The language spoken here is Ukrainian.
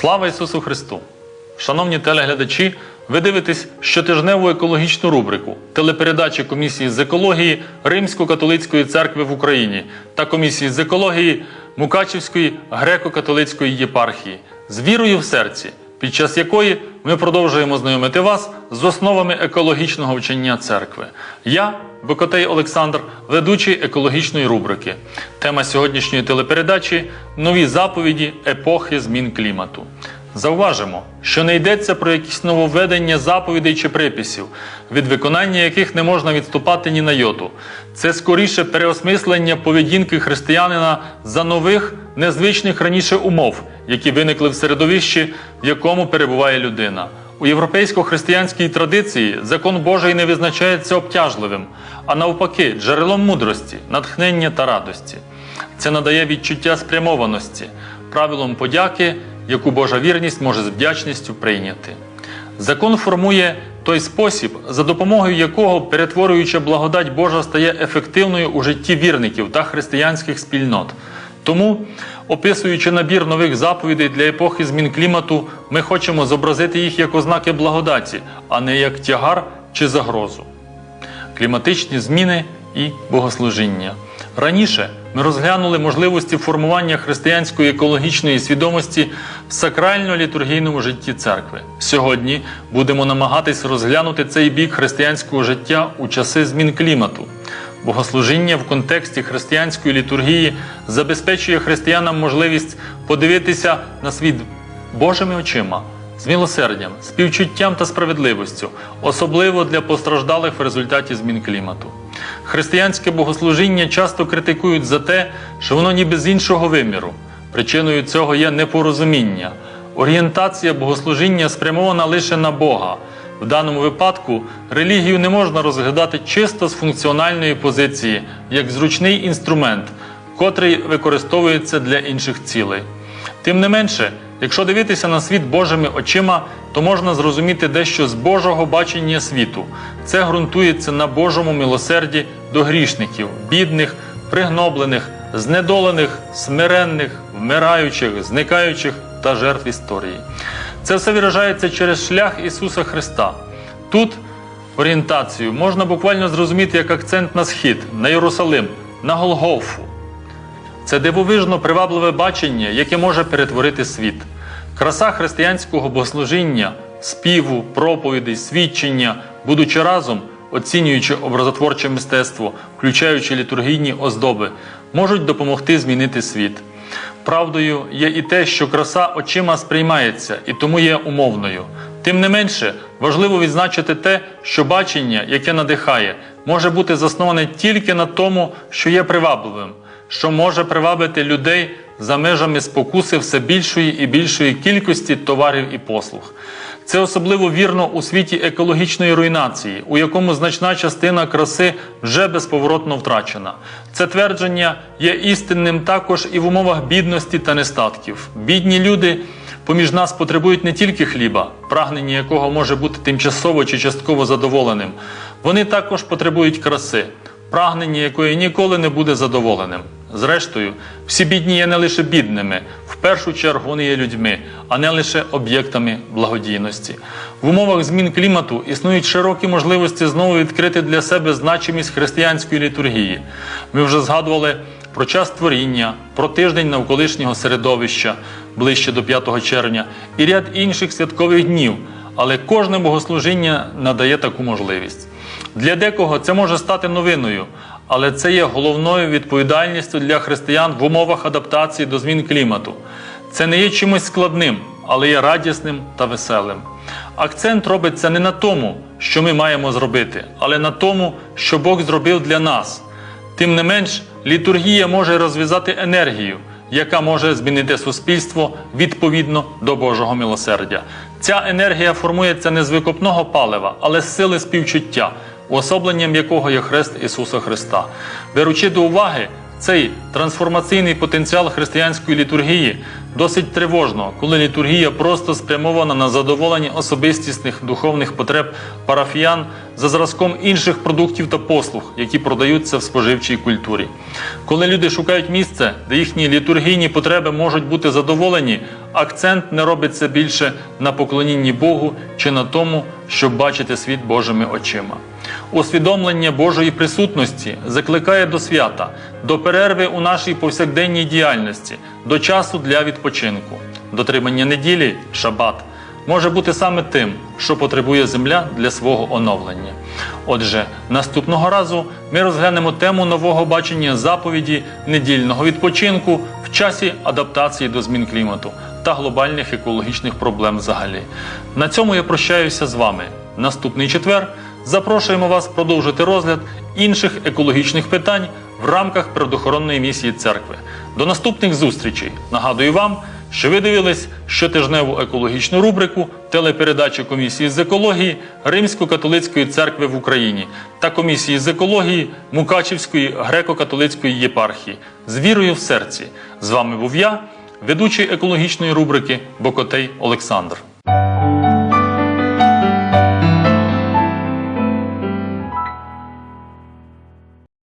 Слава Ісусу Христу! Шановні телеглядачі, ви дивитесь щотижневу екологічну рубрику телепередачі комісії з екології Римсько-католицької церкви в Україні та комісії з екології Мукачівської греко-католицької єпархії з вірою в серці, під час якої ми продовжуємо знайомити вас з основами екологічного вчення церкви. Я, Бокотей Олександр, ведучий екологічної рубрики. Тема сьогоднішньої телепередачі нові заповіді епохи змін клімату. Зауважимо, що не йдеться про якісь нововведення заповідей чи приписів, від виконання яких не можна відступати ні на йоту. Це скоріше переосмислення поведінки християнина за нових, незвичних раніше умов, які виникли в середовищі, в якому перебуває людина. У європейсько-християнській традиції закон Божий не визначається обтяжливим, а навпаки, джерелом мудрості, натхнення та радості. Це надає відчуття спрямованості, правилом подяки, яку Божа вірність може з вдячністю прийняти. Закон формує той спосіб, за допомогою якого перетворююча благодать Божа стає ефективною у житті вірників та християнських спільнот. Тому, описуючи набір нових заповідей для епохи змін клімату, ми хочемо зобразити їх як ознаки благодаті, а не як тягар чи загрозу кліматичні зміни і богослужіння. Раніше ми розглянули можливості формування християнської екологічної свідомості в сакрально-літургійному житті церкви. Сьогодні будемо намагатись розглянути цей бік християнського життя у часи змін клімату. Богослужіння в контексті християнської літургії забезпечує християнам можливість подивитися на світ Божими очима з милосердям, співчуттям та справедливістю, особливо для постраждалих в результаті змін клімату. Християнське богослужіння часто критикують за те, що воно ніби з іншого виміру. Причиною цього є непорозуміння. Орієнтація богослужіння спрямована лише на Бога. В даному випадку релігію не можна розглядати чисто з функціональної позиції, як зручний інструмент, котрий використовується для інших цілей. Тим не менше, якщо дивитися на світ Божими очима, то можна зрозуміти дещо з Божого бачення світу. Це ґрунтується на Божому милосерді до грішників, бідних, пригноблених, знедолених, смиренних, вмираючих, зникаючих та жертв історії. Це все виражається через шлях Ісуса Христа. Тут орієнтацію можна буквально зрозуміти як акцент на схід, на Єрусалим, на Голгофу. Це дивовижно привабливе бачення, яке може перетворити світ. Краса християнського богослужіння, співу, проповідей, свідчення, будучи разом, оцінюючи образотворче мистецтво, включаючи літургійні оздоби, можуть допомогти змінити світ. Правдою є і те, що краса очима сприймається і тому є умовною. Тим не менше, важливо відзначити те, що бачення, яке надихає, може бути засноване тільки на тому, що є привабливим що може привабити людей за межами спокуси все більшої і більшої кількості товарів і послуг. Це особливо вірно у світі екологічної руйнації, у якому значна частина краси вже безповоротно втрачена. Це твердження є істинним також і в умовах бідності та нестатків. Бідні люди поміж нас потребують не тільки хліба, прагнення якого може бути тимчасово чи частково задоволеним. Вони також потребують краси, прагнення якої ніколи не буде задоволеним. Зрештою, всі бідні є не лише бідними, в першу чергу вони є людьми, а не лише об'єктами благодійності. В умовах змін клімату існують широкі можливості знову відкрити для себе значимість християнської літургії. Ми вже згадували про час творіння, про тиждень навколишнього середовища ближче до 5 червня і ряд інших святкових днів, але кожне богослужіння надає таку можливість. Для декого це може стати новиною, але це є головною відповідальністю для християн в умовах адаптації до змін клімату. Це не є чимось складним, але є радісним та веселим. Акцент робиться не на тому, що ми маємо зробити, але на тому, що Бог зробив для нас. Тим не менш, літургія може розв'язати енергію, яка може змінити суспільство відповідно до Божого милосердя. Ця енергія формується не з викопного палива, але з сили співчуття, уособленням якого є хрест Ісуса Христа. Беручи до уваги цей трансформаційний потенціал християнської літургії, досить тривожно, коли літургія просто спрямована на задоволення особистісних духовних потреб парафіян за зразком інших продуктів та послуг, які продаються в споживчій культурі. Коли люди шукають місце, де їхні літургійні потреби можуть бути задоволені, акцент не робиться більше на поклонінні Богу чи на тому, щоб бачити світ Божими очима. Усвідомлення Божої присутності закликає до свята, до перерви у нашій повсякденній діяльності, до часу для відпочинку. Дотримання неділі, шабат, може бути саме тим, що потребує земля для свого оновлення. Отже, наступного разу ми розглянемо тему нового бачення заповіді недільного відпочинку в часі адаптації до змін клімату та глобальних екологічних проблем взагалі. На цьому я прощаюся з вами. Наступний четвер запрошуємо вас продовжити розгляд інших екологічних питань в рамках природоохоронної місії церкви. До наступних зустрічей. Нагадую вам, що ви дивились щотижневу екологічну рубрику телепередачі комісії з екології Римсько-католицької церкви в Україні та комісії з екології Мукачівської греко-католицької єпархії з вірою в серці. З вами був я, ведучий екологічної рубрики Бокотей Олександр.